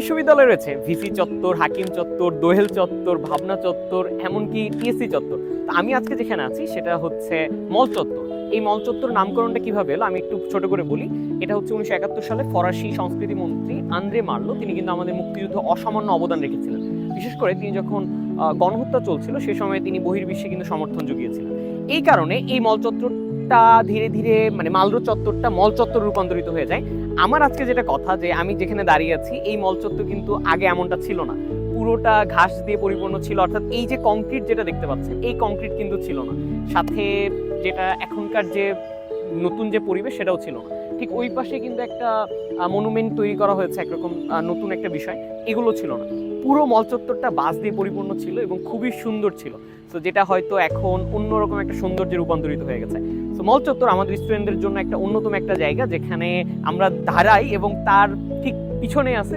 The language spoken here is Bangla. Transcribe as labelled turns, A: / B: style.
A: বিশ্ববিদ্যালয় রয়েছে। ভিসি চত্বর, হাকিম চত্বর দোহেল চত্বর, ভাবনা চত্বর, এমনকি টিএসসি চত্বর। তো আমি আজকে যেখানে আছি, সেটা হচ্ছে মল চত্বর। এই মল চত্বর নামকরণটা কীভাবে এলো, আমি একটু ছোট করে বলি। এটা হচ্ছে উনিশশো একাত্তর সালে ফরাসি সংস্কৃতি মন্ত্রী আন্দ্রে মার্লো। তিনি কিন্তু আমাদের মুক্তিযুদ্ধ অসামান্য অবদান রেখেছিলেন। বিশেষ করে তিনি যখন গণহত্যা চলছিল, সে সময় তিনি বহির্বিশ্বে কিন্তু সমর্থন জুগিয়েছিলেন। এই কারণে এই মল চত্বরটা ধীরে ধীরে মানে মালরো চত্বরটা মল চত্বর রূপান্তরিত হয়ে যায়। আমার আজকে যেটা কথা যে আমি যেখানে দাঁড়িয়ে আছি, এই মল চত্বর কিন্তু আগে এমনটা ছিল না। পুরোটা ঘাস দিয়ে পরিপূর্ণ ছিল, অর্থাৎ এই যে কংক্রিট যেটা দেখতে পাচ্ছেন, এই কংক্রিট কিন্তু ছিল না। সাথে যেটা এখনকার যে নতুন যে পরিবেশ, সেটাও ছিল না। ঠিক ওই পাশে কিন্তু একটা মনুমেন্ট তৈরি করা হয়েছে, একরকম নতুন একটা বিষয়। এগুলো ছিল না। পুরো মল চত্বরটা বাস দিয়ে পরিপূর্ণ ছিল এবং খুবই সুন্দর ছিল। সো যেটা হয়তো এখন অন্যরকম একটা সৌন্দর্যে রূপান্তরিত হয়ে গেছে। সো মল চত্বর আমাদের স্টুডেন্টদের জন্য একটা অন্যতম একটা জায়গা, যেখানে আমরা দাঁড়াই এবং তার ঠিক পিছনে আছে